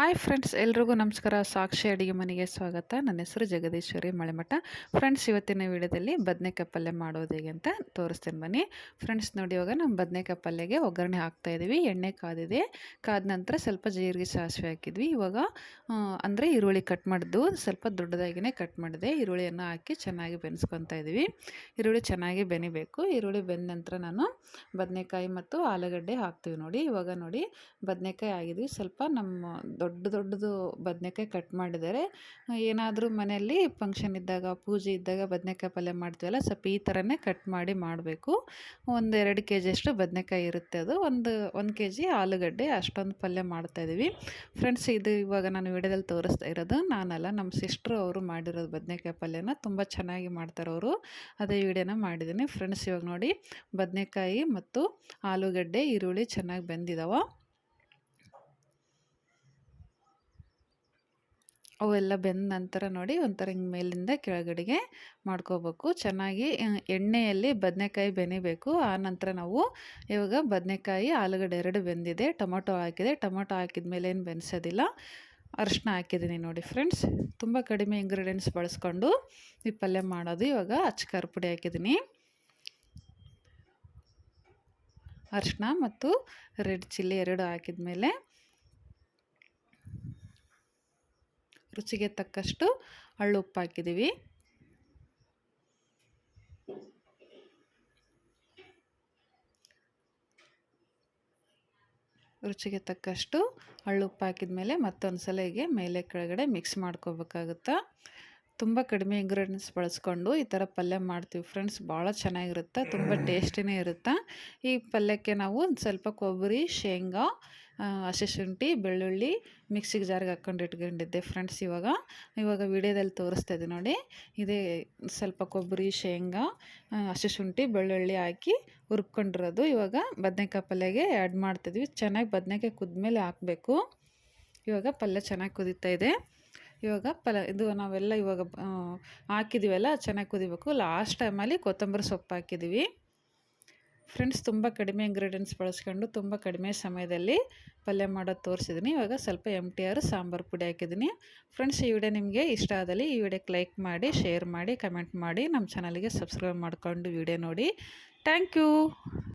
Hi friends ಎಲ್ರಿಗೂ ನಮಸ್ಕಾರ. ಸಾಕ್ಷಿ ಅಡುಗೆ ಮನೆಗೆ ಸ್ವಾಗತ. ನನ್ನ ಹೆಸರು ಜಗದೀಶ್ವರಿ ಮಳೆಮಠ. ಫ್ರೆಂಡ್ಸ್ ಇವತ್ತಿನ ವಿಡಿಯೋದಲ್ಲಿ ಬದನೆಕಾಯಿ ಪಲ್ಯ ಮಾಡೋದು ಹೇಗೆ ಅಂತ ತೋರಿಸ್ತೇನೆ ಬನ್ನಿ. ಫ್ರೆಂಡ್ಸ್ ನೋಡಿ ಇವಾಗ ನಮ್ಮ ಬದನೆಕಾಯಿ ಪಲ್ಯಗೆ ಒಗ್ಗರಣೆ ಹಾಕ್ತಾ ಇದ್ದೀವಿ. ಎಣ್ಣೆ ಕಾದಿದೆ. ಕಾದ ನಂತರ ಸ್ವಲ್ಪ ಜೀರಿಗೆ ಸಾಸಿವೆ ಹಾಕಿದ್ವಿ. ಇವಾಗ ಅಂದರೆ ಈರುಳ್ಳಿ ಕಟ್ ಮಾಡಿದ್ದು ಸ್ವಲ್ಪ ದೊಡ್ಡದಾಗಿಯೇ ಕಟ್ ಮಾಡಿದೆ. ಈರುಳ್ಳಿಯನ್ನು ಹಾಕಿ ಚೆನ್ನಾಗಿ ಬೆನೆಸ್ಕೊತಾ ಇದ್ದೀವಿ. ಈರುಳ್ಳಿ ಚೆನ್ನಾಗಿ ಬೆನಿಬೇಕು. ಈರುಳ್ಳಿ ಬೆಂದ ನಂತರ ನಾನು ಬದನೆಕಾಯಿ ಮತ್ತು ಆಲೂಗಡ್ಡೆ ಹಾಕ್ತೀವಿ ನೋಡಿ. ಇವಾಗ ನೋಡಿ, ಬದನೆಕಾಯಿ ಆಗಿದ್ವಿ ಸ್ವಲ್ಪ ನಮ್ಮ ದೊಡ್ಡ ದೊಡ್ಡದು ಬದನೆಕಾಯಿ ಕಟ್ ಮಾಡಿದ್ದಾರೆ. ಏನಾದರೂ ಮನೆಯಲ್ಲಿ ಫಂಕ್ಷನ್ ಇದ್ದಾಗ, ಪೂಜೆ ಇದ್ದಾಗ ಬದನೆಕಾಯಿ ಪಲ್ಯ ಮಾಡ್ತೀವಲ್ಲ, ಸ್ವಲ್ಪ ಈ ಥರನೇ ಕಟ್ ಮಾಡಿ ಮಾಡಬೇಕು. ಒಂದು ಎರಡು ಕೆ ಜಿಯಷ್ಟು ಬದನೆಕಾಯಿ ಇರುತ್ತೆ ಅದು. ಒಂದು ಒಂದು ಕೆ ಜಿ ಆಲೂಗಡ್ಡೆ ಅಷ್ಟೊಂದು ಪಲ್ಯ ಮಾಡ್ತಾಯಿದ್ದೀವಿ ಫ್ರೆಂಡ್ಸ್ ಇದು ಇವಾಗ ನಾನು ವಿಡಿಯೋದಲ್ಲಿ ತೋರಿಸ್ತಾ ಇರೋದು, ನಾನಲ್ಲ, ನಮ್ಮ ಸಿಸ್ಟ್ರು ಅವರು ಮಾಡಿರೋದು ಬದನೆಕಾಯಿ ಪಲ್ಯನ ತುಂಬ ಚೆನ್ನಾಗಿ ಮಾಡ್ತಾರೆ ಅವರು. ಅದೇ ವಿಡಿಯೋನ ಮಾಡಿದ್ದೀನಿ. ಫ್ರೆಂಡ್ಸ್ ಇವಾಗ ನೋಡಿ, ಬದನೆಕಾಯಿ ಮತ್ತು ಆಲೂಗಡ್ಡೆ, ಈರುಳ್ಳಿ ಚೆನ್ನಾಗಿ ಬೆಂದಿದ್ದಾವೆ ಅವೆಲ್ಲ ಬೆಂದ ನಂತರ ನೋಡಿ ಒಂಥರ ಹಿಂಗೆ ಮೇಲಿಂದ ಕೆಳಗಡೆಗೆ ಮಾಡ್ಕೋಬೇಕು. ಚೆನ್ನಾಗಿ ಎಣ್ಣೆಯಲ್ಲಿ ಬದನೆಕಾಯಿ ಬೆನಿಬೇಕು. ಆ ನಂತರ ನಾವು ಇವಾಗ ಬದನೆಕಾಯಿ, ಆಲೂಗಡ್ಡೆ ಎರಡು ಬೆಂದಿದೆ. ಟೊಮೊಟೊ ಹಾಕಿದೆ. ಟೊಮೊಟೊ ಹಾಕಿದ ಮೇಲೆ ಏನು ಬೆನ್ಸೋದಿಲ್ಲ. ಅರಿಶಿನ ಹಾಕಿದ್ದೀನಿ ನೋಡಿ ಫ್ರೆಂಡ್ಸ್. ತುಂಬ ಕಡಿಮೆ ಇಂಗ್ರೀಡಿಯೆಂಟ್ಸ್ ಬಳಸ್ಕೊಂಡು ಈ ಪಲ್ಯ ಮಾಡೋದು. ಇವಾಗ ಅಚ್ಚ ಪುಡಿ ಹಾಕಿದ್ದೀನಿ. ಅರಿಶಿನ ಮತ್ತು ರೆಡ್ ಚಿಲ್ಲಿ ಎರಡು ಹಾಕಿದ ಮೇಲೆ ರುಚಿಗೆ ತಕ್ಕಷ್ಟು ಹಳ್ಳು ಉಪ್ಪು ಹಾಕಿದ್ದೀವಿ. ರುಚಿಗೆ ತಕ್ಕಷ್ಟು ಹಳ್ಳು ಉಪ್ಪು ಹಾಕಿದ ಮೇಲೆ ಮತ್ತೊಂದು ಸಲ ಹೀಗೆ ಮೇಲೆ ಕೆಳಗಡೆ ಮಿಕ್ಸ್ ಮಾಡ್ಕೋಬೇಕಾಗುತ್ತೆ? ತುಂಬ ಕಡಿಮೆ ಇಂಗ್ರೀಡಿಯೆಂಟ್ಸ್ ಬಳಸ್ಕೊಂಡು ಈ ಥರ ಪಲ್ಯ ಮಾಡ್ತೀವಿ ಫ್ರೆಂಡ್ಸ್ ಭಾಳ ಚೆನ್ನಾಗಿರುತ್ತೆ, ತುಂಬ ಟೇಸ್ಟಿನೇ ಇರುತ್ತೆ? ಈ ಪಲ್ಯಕ್ಕೆ ನಾವು ಒಂದು ಸ್ವಲ್ಪ ಕೊಬ್ಬರಿ, ಶೇಂಗಾ ಹಸಿ ಶುಂಠಿ, ಬೆಳ್ಳುಳ್ಳಿ ಮಿಕ್ಸಿಗೆ ಜಾರಿಗೆ ಹಾಕ್ಕೊಂಡು ಇಟ್ಕೊಂಡಿದ್ದೆ ಫ್ರೆಂಡ್ಸ್ ಇವಾಗ. ಇವಾಗ ವಿಡಿಯೋದಲ್ಲಿ ತೋರಿಸ್ತಾ ಇದೆ ನೋಡಿ. ಇದೇ ಸ್ವಲ್ಪ ಕೊಬ್ಬರಿ, ಶೇಂಗಾ ಹಸಿ ಶುಂಠಿ, ಬೆಳ್ಳುಳ್ಳಿ ಹಾಕಿ ಹುರ್ಕೊಂಡಿರೋದು. ಇವಾಗ ಬದನೆಕಾಯಿ ಪಲ್ಯಗೆ ಆ್ಯಡ್ ಮಾಡ್ತಿದ್ವಿ ಚೆನ್ನಾಗಿ ಬದನೆಕಾಯಿ ಕುದ್ಮೇಲೆ ಹಾಕಬೇಕು. ಇವಾಗ ಪಲ್ಯ ಚೆನ್ನಾಗಿ ಕುದೀತಾ ಇದೆ. ಇವಾಗ ಪಲ, ಇದು ನಾವೆಲ್ಲ ಇವಾಗ ಹಾಕಿದ್ದೀವಲ್ಲ ಚೆನ್ನಾಗಿ ಕುದಿಬೇಕು. ಲಾಸ್ಟ್ ಟೈಮಲ್ಲಿ ಕೊತ್ತಂಬರಿ ಸೊಪ್ಪು ಹಾಕಿದ್ದೀವಿ ಫ್ರೆಂಡ್ಸ್, ತುಂಬ ಕಡಿಮೆ ಇಂಗ್ರೀಡಿಯೆಂಟ್ಸ್ ಬಳಸ್ಕೊಂಡು ತುಂಬ ಕಡಿಮೆ ಸಮಯದಲ್ಲಿ ಪಲ್ಯ ಮಾಡೋದು ತೋರಿಸಿದ್ದೀನಿ ಇವಾಗ ಸ್ವಲ್ಪ ಎಂ ಟಿ ಆರ್ ಸಾಂಬಾರು ಪುಡಿ ಹಾಕಿದ್ದೀನಿ ಫ್ರೆಂಡ್ಸ್, ಈ ವಿಡಿಯೋ ನಿಮಗೆ ಇಷ್ಟ ಆದಲ್ಲಿ ಈ ವಿಡಿಯೋಕ್ಕೆ ಲೈಕ್ ಮಾಡಿ, ಶೇರ್ ಮಾಡಿ, ಕಮೆಂಟ್ ಮಾಡಿ ನಮ್ಮ ಚಾನಲ್ಗೆ ಸಬ್ಸ್ಕ್ರೈಬ್ ಮಾಡಿಕೊಂಡು ವಿಡಿಯೋ ನೋಡಿ. Thank you!